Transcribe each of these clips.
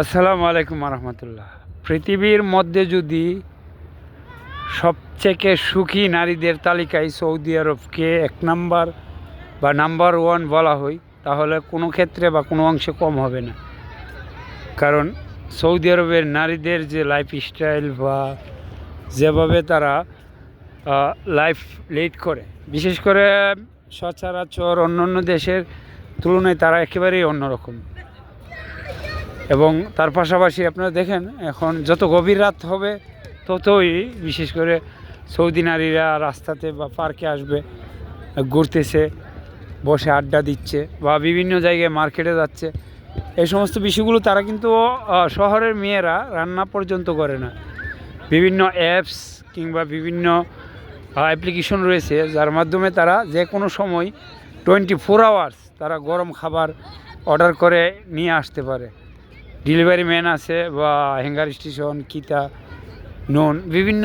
আসসালামু আলাইকুম রহমতুল্লাহ পৃথিবীর মধ্যে যদি সবথেকে সুখী নারীদের তালিকায় সৌদি আরবকে এক নাম্বার বা নাম্বার ওয়ান বলা হয়, তাহলে কোনো ক্ষেত্রে বা কোনো অংশে কম হবে না। কারণ সৌদি আরবের নারীদের যে লাইফ স্টাইল বা যেভাবে তারা লাইফ লিড করে, বিশেষ করে সচরাচর অন্য অন্য দেশের তুলনায় তারা একেবারেই অন্যরকম। এবং তার পাশাপাশি আপনারা দেখেন, এখন যত গভীর রাত হবে, ততই বিশেষ করে সৌদি নারীরা রাস্তাতে বা পার্কে আসবে, ঘুরতেছে, বসে আড্ডা দিচ্ছে বা বিভিন্ন জায়গায় মার্কেটে যাচ্ছে। এই সমস্ত বিষয়গুলো তারা কিন্তু শহরের মেয়েরা রান্না পর্যন্ত করে না। বিভিন্ন অ্যাপস কিংবা বিভিন্ন অ্যাপ্লিকেশন রয়েছে, যার মাধ্যমে তারা যে কোনো সময় টোয়েন্টি ফোর আওয়ার্স তারা গরম খাবার অর্ডার করে নিয়ে আসতে পারে। ডেলিভারি ম্যান আছে বা হ্যাঙ্গার স্টেশন কিতা নুন বিভিন্ন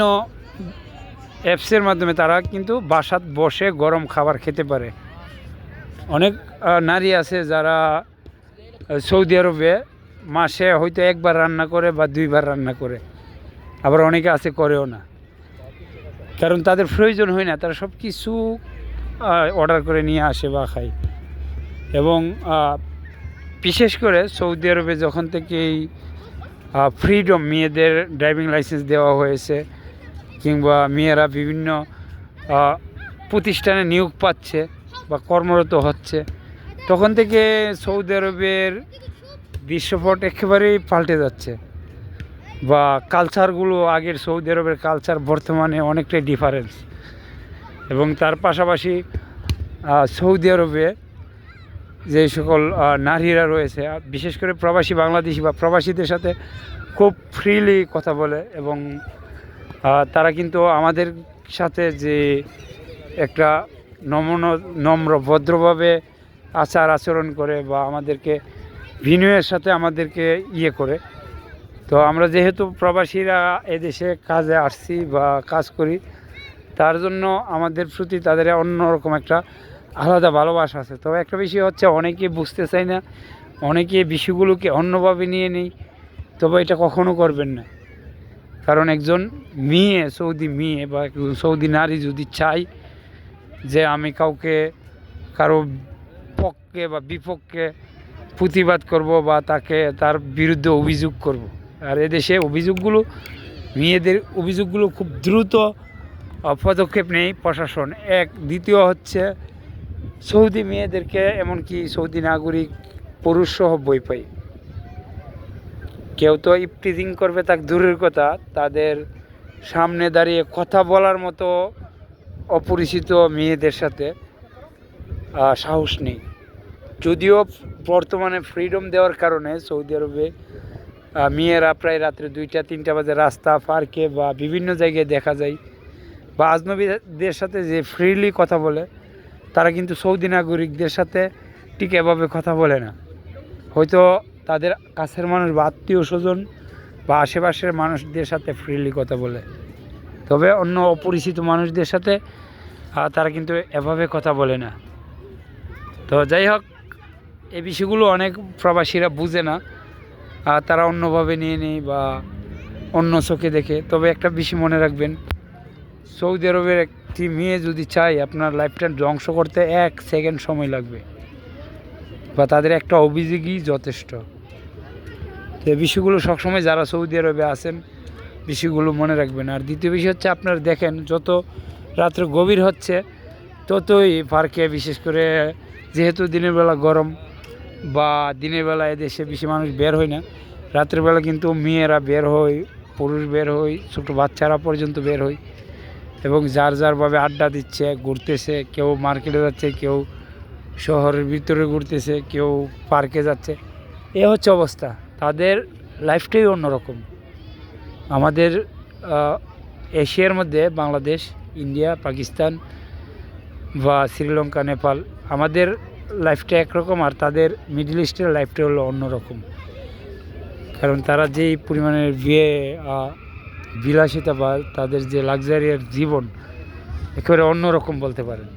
অ্যাপসের মাধ্যমে তারা কিন্তু বাসাত বসে গরম খাবার খেতে পারে। অনেক নারী আছে যারা সৌদি আরবে মাসে হয়তো একবার রান্না করে বা দুইবার রান্না করে। আবার অনেকে আছে করেও না। কারণ তাদের প্রয়োজন হয় না, তারা সব কিছু অর্ডার করে নিয়ে আসে বা খায়। এবং বিশেষ করে সৌদি আরবে যখন থেকে এই ফ্রিডম মেয়েদের ড্রাইভিং লাইসেন্স দেওয়া হয়েছে, কিংবা মেয়েরা বিভিন্ন প্রতিষ্ঠানে নিয়োগ পাচ্ছে বা কর্মরত হচ্ছে, তখন থেকে সৌদি আরবের দৃশ্যপট একেবারেই পাল্টে যাচ্ছে বা কালচারগুলো আগের সৌদি আরবের কালচার বর্তমানে অনেকটাই ডিফারেন্স এবং তার পাশাপাশি সৌদি আরবে যে সকল নারীরা রয়েছে বিশেষ করে প্রবাসী বাংলাদেশি বা প্রবাসীদের সাথে খুব ফ্রিলি কথা বলে এবং তারা কিন্তু আমাদের সাথে যে একটা নমন, নম্র, ভদ্রভাবে আচার আচরণ করে বা আমাদেরকে বিনয়ের সাথে আমাদেরকে ইয়ে করে। তো আমরা যেহেতু প্রবাসীরা এদেশে কাজে আসছি বা কাজ করি, তার জন্য আমাদের প্রতি তাদের অন্যরকম একটা আলাদা ভালোবাসা আছে। তবে একটা বিষয় হচ্ছে, অনেকে বুঝতে চায় না, অনেকে বিষয়গুলোকে অন্যভাবে নিয়ে নেই, তবে এটা কখনো করবেন না। কারণ একজন মেয়ে, সৌদি মেয়ে বা সৌদি নারী যদি চাই যে আমি কাউকে, কারও পক্ষে বা বিপক্ষে প্রতিবাদ করব বা তাকে তার বিরুদ্ধে অভিযোগ করব। আর এদেশে অভিযোগগুলো, মেয়েদের অভিযোগগুলো খুব দ্রুত পদক্ষেপ নেই প্রশাসন। এক, দ্বিতীয় হচ্ছে সৌদি মেয়েদেরকে, এমনকি সৌদি নাগরিক, পুরুষ সহ বই পাই। কেউ তো ইফটিজিং করবে তাক দূরের কথা, তাদের সামনে দাঁড়িয়ে কথা বলার মতো অপরিচিত মেয়েদের সাথে সাহস নেই। যদিও বর্তমানে ফ্রিডম দেওয়ার কারণে সৌদি আরবে মেয়েরা প্রায় রাত্রে দুইটা, তিনটা বাজে রাস্তা, পার্কে বা বিভিন্ন জায়গায় দেখা যায়। বা আজনবীদের সাথে যে ফ্রিলি কথা বলে তারা কিন্তু সৌদি নাগরিকদের সাথে ঠিক এভাবে কথা বলে না। হয়তো তাদের কাছের মানুষ বা আত্মীয় স্বজন বা আশেপাশের মানুষদের সাথে ফ্রিলি কথা বলে। তবে অন্য অপরিচিত মানুষদের সাথে তারা কিন্তু এভাবে কথা বলে না। তো যাই হোক এই বিষয়গুলো অনেক প্রবাসীরা বুঝে না। তারা অন্যভাবে নিয়ে নেই বা অন্য চোখে দেখে। তবে একটা বিষয় মনে রাখবেন, সৌদি আরবের একটি মেয়ে যদি চায় আপনার লাইফটা ধ্বংস করতে এক সেকেন্ড সময় লাগবে। বা তাদের একটা অভিযোগই যথেষ্ট। তো এই বিষয়গুলো সবসময় যারা সৌদি আরবে আছেন, বিষয়গুলো মনে রাখবেন। আর দ্বিতীয় বিষয় হচ্ছে আপনারা দেখেন, যত রাত্রে গভীর হচ্ছে, ততই পার্কে বিশেষ করে যেহেতু দিনের বেলা গরম বা দিনের বেলা এদেশে বেশি মানুষ বের হয় না রাত্রেবেলা কিন্তু মেয়েরা বের হয়, পুরুষ বের হয়, ছোটো বাচ্চারা পর্যন্ত বের হয়। এবং যার যারভাবে আড্ডা দিচ্ছে, ঘুরতেছে, কেউ মার্কেটে যাচ্ছে, কেউ শহরের ভিতরে ঘুরতেছে, কেউ পার্কে যাচ্ছে, এ হচ্ছে অবস্থা। তাদের লাইফটাই অন্যরকম। আমাদের এশিয়ার মধ্যে বাংলাদেশ, ইন্ডিয়া, পাকিস্তান বা শ্রীলঙ্কা, নেপাল, আমাদের লাইফটা একরকম আর তাদের মিডল ইস্টের লাইফটা হলো অন্যরকম। কারণ তারা যেই পরিমাণের বিয়ে বিলাসিতা বা তাদের যে লাক্সারিয়ার জীবন একেবারে অন্যরকম বলতে পারেন।